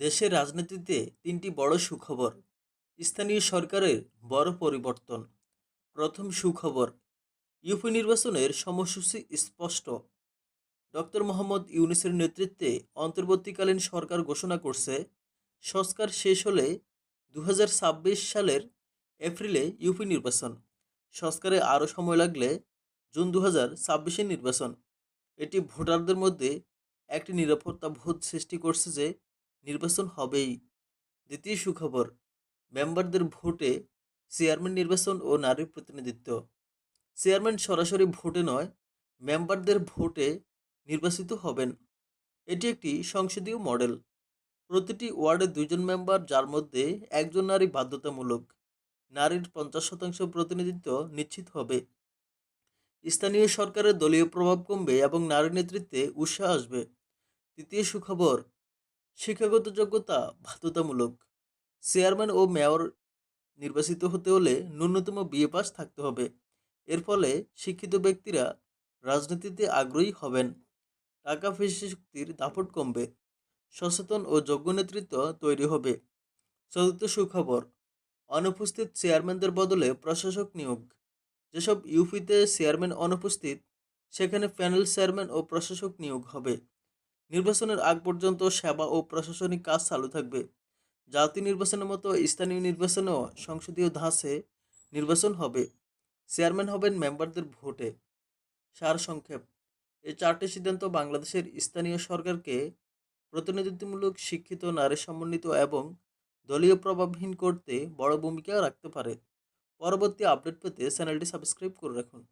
দেশের রাজনীতিতে তিনটি বড় সুখবর। স্থানীয় সরকারের বড় পরিবর্তন। প্রথম সুখবর, ইউপি নির্বাচনের সময়সূচি স্পষ্ট। ডক্টর মোহাম্মদ ইউনুসের নেতৃত্বে অন্তর্বর্তীকালীন সরকার ঘোষণা করছে, সংস্কার শেষ হলে দু হাজার ছাব্বিশ সালের এপ্রিলে ইউপি নির্বাচন। সংস্কারে আরও সময় লাগলে জুন দু হাজার নির্বাচন। এটি ভোটারদের মধ্যে একটি নিরাপত্তা বোধ সৃষ্টি করছে যে নির্বাচন হবেই। দ্বিতীয় সুখবর, মেম্বারদের ভোটে চেয়ারম্যান নির্বাচন ও নারী প্রতিনিধিত্ব। চেয়ারম্যান সরাসরি ভোটে নয়, মেম্বারদের ভোটে নির্বাচিত হবেন। এটি একটি সংসদীয় মডেল। প্রতিটি ওয়ার্ডে দুইজন মেম্বার, যার মধ্যে একজন নারী বাধ্যতামূলক। নারীর পঞ্চাশ শতাংশ প্রতিনিধিত্ব নিশ্চিত হবে। স্থানীয় সরকারের দলীয় প্রভাব কমবে এবং নারী নেতৃত্বে উৎসাহ আসবে। তৃতীয় সুখবর শিক্ষাগত যোগ্যতা বাধ্যতামূলক। চেয়ারম্যান ও মেয়র নির্বাচিত হতে হলে ন্যূনতম বিএ পাস থাকতে হবে। এর ফলে শিক্ষিত ব্যক্তিরা রাজনীতিতে আগ্রহী হবেন। টাকা পেশি শক্তির দাপট কমবে। সচেতন ও যোগ্য নেতৃত্ব তৈরি হবে। চতুর্থ সুখবর, অনুপস্থিত চেয়ারম্যানদের বদলে প্রশাসক নিয়োগ। যেসব ইউপিতে চেয়ারম্যান অনুপস্থিত, সেখানে প্যানেল চেয়ারম্যান ও প্রশাসক নিয়োগ হবে। নির্বাচনের আগ পর্যন্ত সেবা ও প্রশাসনিক কাজ চালু থাকবে। জাতীয় নির্বাচনের মতো স্থানীয় নির্বাচনেও সংসদীয় ধাঁচে নির্বাচন হবে। চেয়ারম্যান হবেন মেম্বারদের ভোটে। সার সংক্ষেপ। এই চারটি সিদ্ধান্ত বাংলাদেশের স্থানীয় সরকারকে প্রতিনিধিত্বমূলক, শিক্ষিত, নারী সমন্বিত এবং দলীয় প্রভাবহীন করতে বড় ভূমিকা রাখতে পারে। পরবর্তী আপডেট পেতে চ্যানেলটি সাবস্ক্রাইব করে রাখুন।